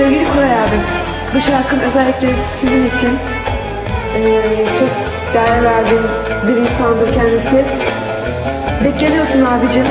Sevgili Koray abim, bu şarkım özellikle sizin için ee, çok değer verdiğim bir insandır kendisi. Bekleniyorsun abicim.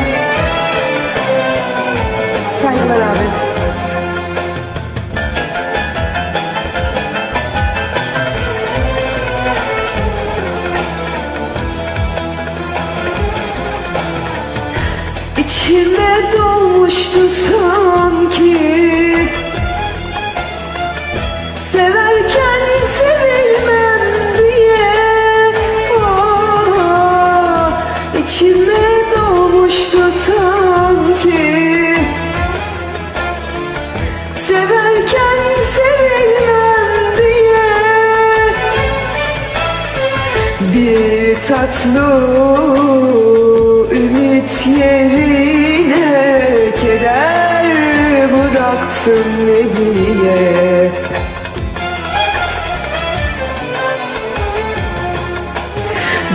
Tatlı ümit yerine Keder bıraktın ne diye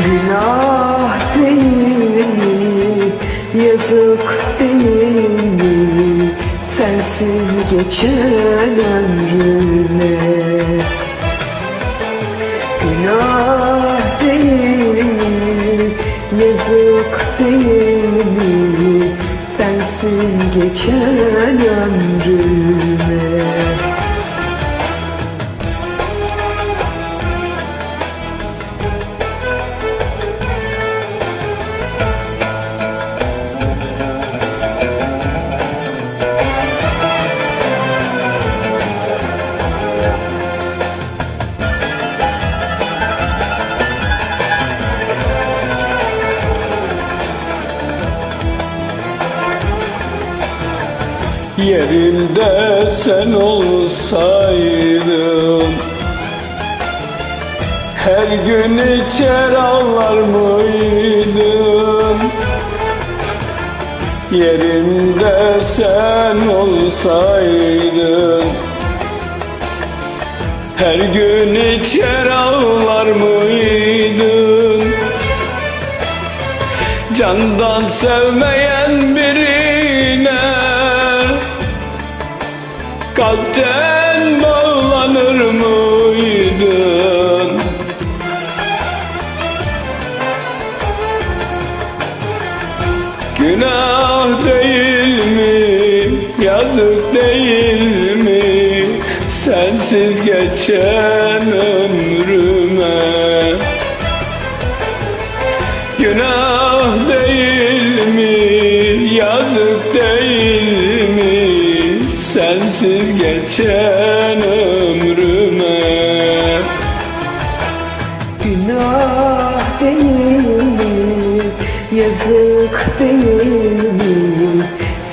Günah değil mi? Yazık değil mi? Sensiz geçen ömrüme Yazık değil mi? Sensiz geçen ömrüme Yerinde sen olsaydın. Her gün içer ağlar mıydın? Yerimde sen olsaydın. Her gün içer ağlar mıydın? Candan sevmeyen birine Kalpten bağlanır mıydın? Günah değil mi? Yazık değil mi? Sensiz geçen ömrüme geçen ömrüme. Günah benim, yazık benim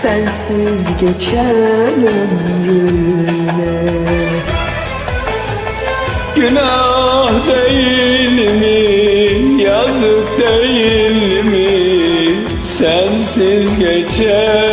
Sensiz geçen ömrüme. Günah değil mi, yazık değil mi Sensiz geçen